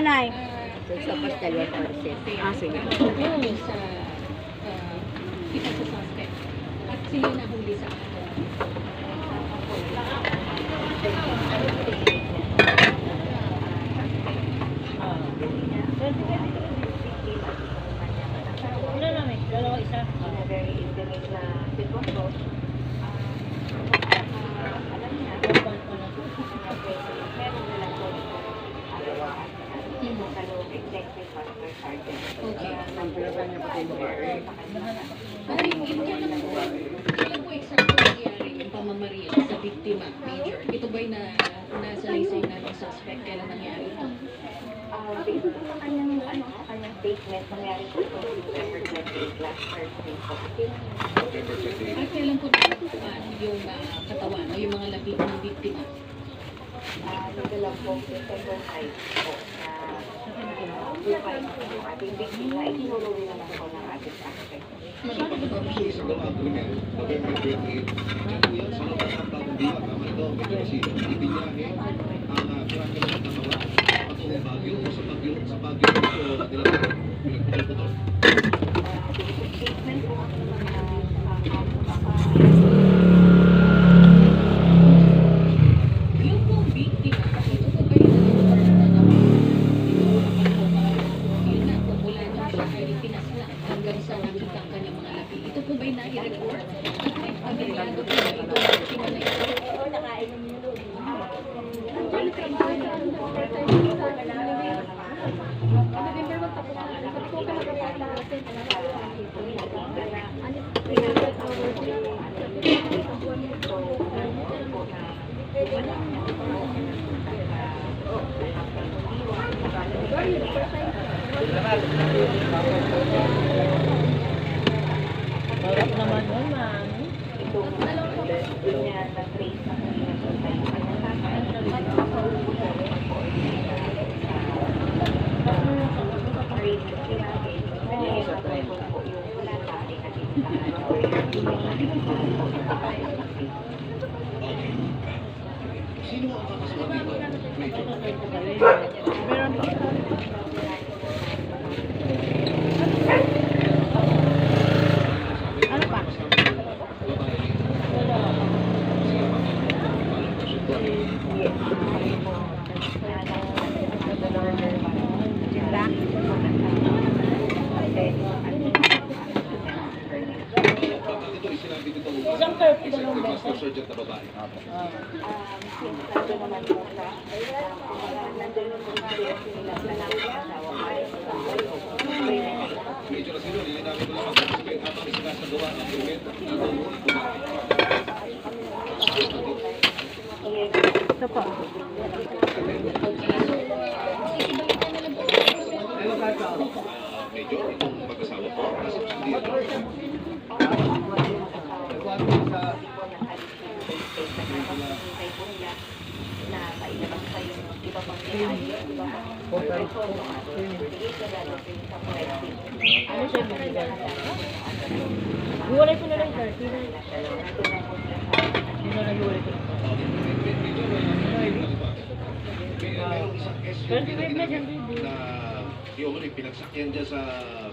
Biktima, Ilan ay? ah, Sa or set. po Ah, sige. yung sa ah, isa sa suspect. At sila nahuli sa ako. Ilan namin? Dalawa isa. very intimate na sitwasyon. alam niya, meron na lang po araw-araw. Sa loob, executive pastor sergeant. Okay. Yung kailan po, kailan po eksakto nangyari yung pamamaril sa biktima, Major? Ito ba'y na nasa lisay na ng suspect? Kailan nangyari ito? Ah, based po sa kanyang, ano, sa nangyari ito November 28 last Thursday po. At kailan po natagpuan yung ah, katawan o yung mga labi ng biktima? Ah, nagdalang po December 5 po na ah, buhay po yung ating victim na itinulungan naman po ng ating suspect. sa gawa krimen, November 28, po yan sa labas ng bagong diwa, tama ito, medyo kasi ibinyahe ang uh, karakter ng katawan patungong Baguio o sa Baguio, sa Baguio ito nila pinagpuputol. Ah, basic statement po na ah, Yung pong biktima, kasi ito po ba yung nag-report na namin? Ito po ba yun na, kung mula nung siya ay pinaslang hanggang sa nakita ang kanyang mga labi. Ito po ba yung nai-report? At may pamilyado po ba ito ng biktima na ito? Sarap naman yun, ma'am. itong hindi niya na-trace na kanina po sa yung kanyang Sino ang kakasuhan dito? Major. Meron pa. Ano pa? Bakit ito sinabi dito Isang curve, dalawang beses. Sergeant na babae? Ah. Nandun naman po siya. Nandun yung po siya sila sa asawa Major Asilo, lilinawin ko lang ang participate habang isinasagawa ng event na Ito po. Major, itong mag-asawa po, nasa dito. na pailabas sa yung iba pang detalye, iba pang record ng ating investigation, lalo sa yung sa forensic. Ano siya bibigay? Hiwalay ko na lang, sir. Nandun na po sa na hiwalay ko na? Mayroong isang SUV na ginamit na yung huli, pinagsakyan dyan sa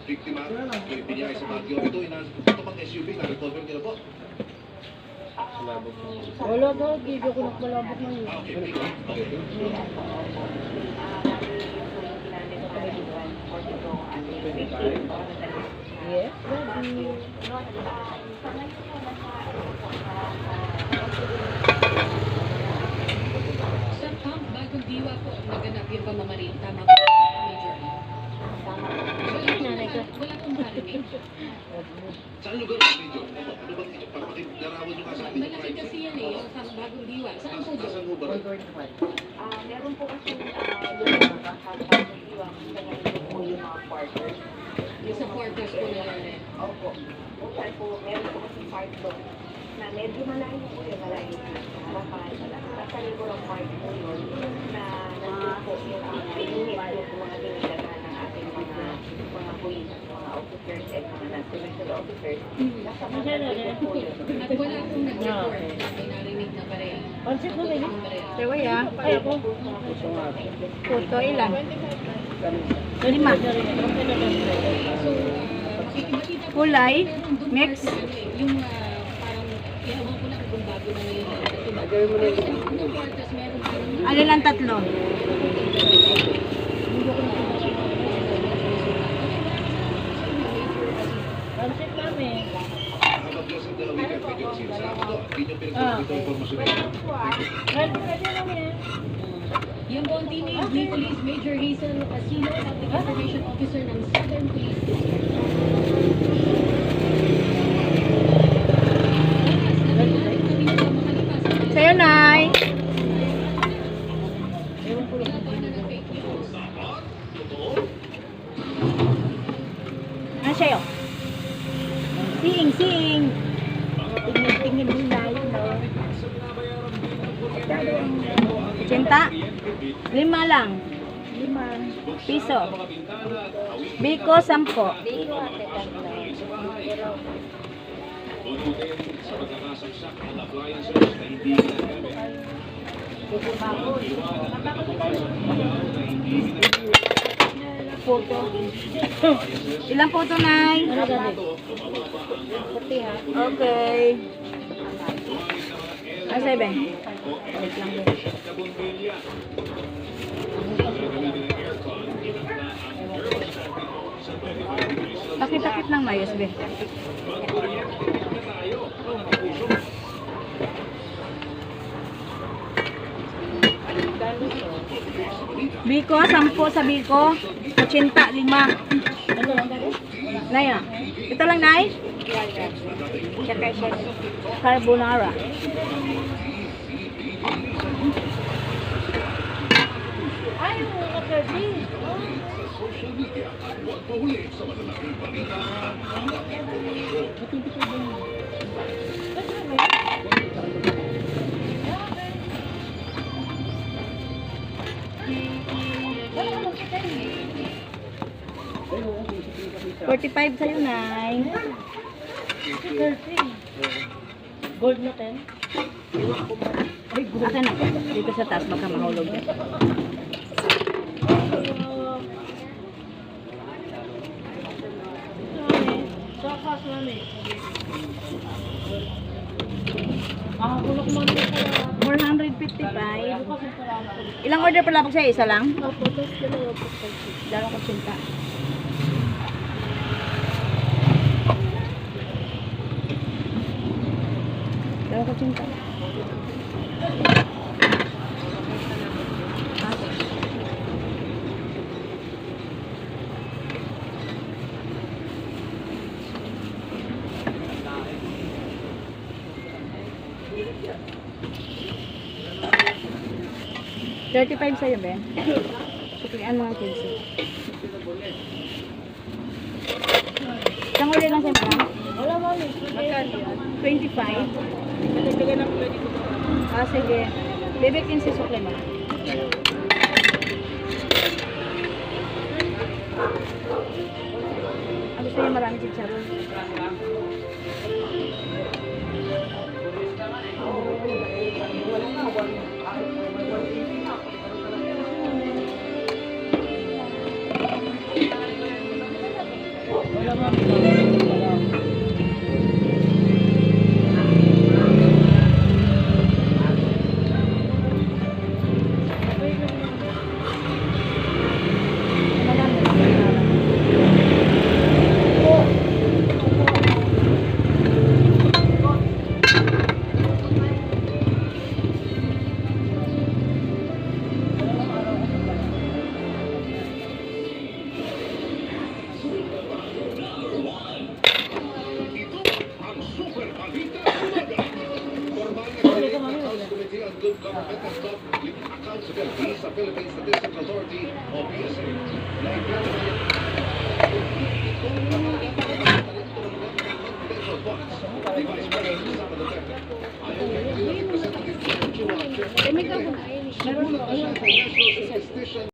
biktima, yung biniyay sa Baguio. Ito, ina, ito pang SUV, na-recover nila po. Wala daw, video ko nagbalabot na yun. Yes, ready. Sa Camp Bagong Diwa po ang naganap yung pamamaril. Tama po, Major. Pong, wala pong marinig. Saan lugar ang video? Ano bang video? Papakilarawan nyo nga sa amin Malaki kasi yan eh, yung Camp Bagong Diwa. Saan po doon? mo ba? Ah, meron po kasi ah, yung mga kasama ng iwang sa ganito po yung mga quarters. Yung sa quarters po na yan. Opo. Buksan po, meron po kasi part doon na medyo malayo po yung malayo sa harapan. Nasa likod ng part po yun na nandun po yung mga unit yung mga ating mga mga police, mga officers at mga non-commissioned officers. Mga likod po yun. At wala pong nag-report na may narinig na pareha. Pansit mo rin. Pareha. ya. Ay, ako. Puto ilan? Lima. Kulay? Mix? ano yung parang, ewan ko lang kung bago na ngayon na natulog. Pero sa yung quarters, meron parang Alin lang tatlo? Pansit namin. Habang nasa the weekend video scene sa ano, hindi nyo pinagsasagot ito informasyon nito. Ready, ready namin. Yung po ang teenage ni Police Major Hazel Casino, Public Information Officer ng Southern Police District. Sa'yo, Nay. Ano sa'yo? Sing, sing. Tingin, tingin din tayo, no? Cinta? Lima lang. Lima. Piso. Biko, sampo. Na hindi ginagamit. Puto. Ilang puto, Nay? Ano? Okay. Ah, seven. Wait lang din. Takit-takit ng mayos, be. Biko, sampo sa Biko. 85, lima. Ano lang dali? Naya. Ito lang, Nay? Carbonara. Ay, mga curly. Social media at huwag mahuli sa malalaking balita at mga informasyon. Forty-five sa'yo, Nay. Gold na 10. Akin na. Dito sa taas, baka mahulog. 455. Ilang order pala po sa'yo? Isa lang? Opo, dos dalawa po. Dalawa ko sinta. Dalawa ko sinta. 35 sa'yo, Ben. Kuklian mga kinsi. Isang uli lang sa'yo, Ben. Wala, mami. 25. Ah, sige. Bebe kinsi sukli mo. Ang gusto niya marami chicharon. Government has got accountability sa Philippine Statistics Authority o PSA na ipinatawag itong mga confidential funds ni Vice President Sara Duterte. Ayon kay Representative Chua kung ayun. Sumulat na siya kay National Statistician